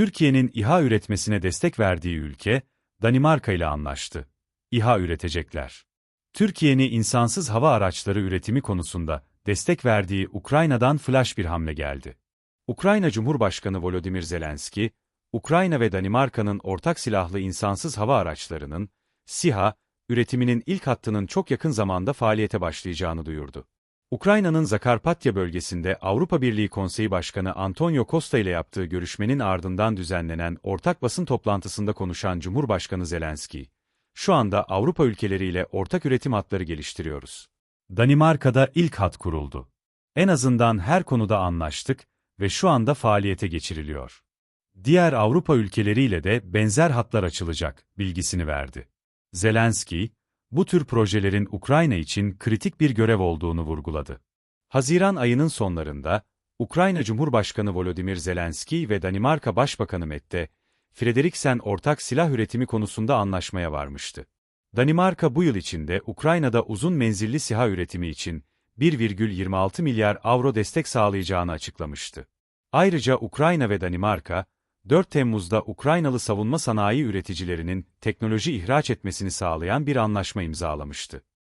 Türkiye'nin İHA üretmesine destek verdiği ülke, Danimarka ile anlaştı. İHA üretecekler. Türkiye'nin insansız hava araçları üretimi konusunda destek verdiği Ukrayna'dan flash bir hamle geldi. Ukrayna Cumhurbaşkanı Volodymyr Zelenski, Ukrayna ve Danimarka'nın ortak silahlı insansız hava araçlarının, SİHA, üretiminin ilk hattının çok yakın zamanda faaliyete başlayacağını duyurdu. Ukrayna'nın Zakarpatya bölgesinde Avrupa Birliği Konseyi Başkanı Antonio Costa ile yaptığı görüşmenin ardından düzenlenen ortak basın toplantısında konuşan Cumhurbaşkanı Zelenski, şu anda Avrupa ülkeleriyle ortak üretim hatları geliştiriyoruz. Danimarka'da ilk hat kuruldu. En azından her konuda anlaştık ve şu anda faaliyete geçiriliyor. Diğer Avrupa ülkeleriyle de benzer hatlar açılacak, bilgisini verdi. Zelenski, bu tür projelerin Ukrayna için kritik bir görev olduğunu vurguladı. Haziran ayının sonlarında, Ukrayna Cumhurbaşkanı Volodymyr Zelenski ve Danimarka Başbakanı Mette, Frederiksen ortak silah üretimi konusunda anlaşmaya varmıştı. Danimarka bu yıl içinde Ukrayna'da uzun menzilli silah üretimi için 1,26 milyar avro destek sağlayacağını açıklamıştı. Ayrıca Ukrayna ve Danimarka, 4 Temmuz'da Ukraynalı savunma sanayi üreticilerinin teknoloji ihraç etmesini sağlayan bir anlaşma imzalamıştı.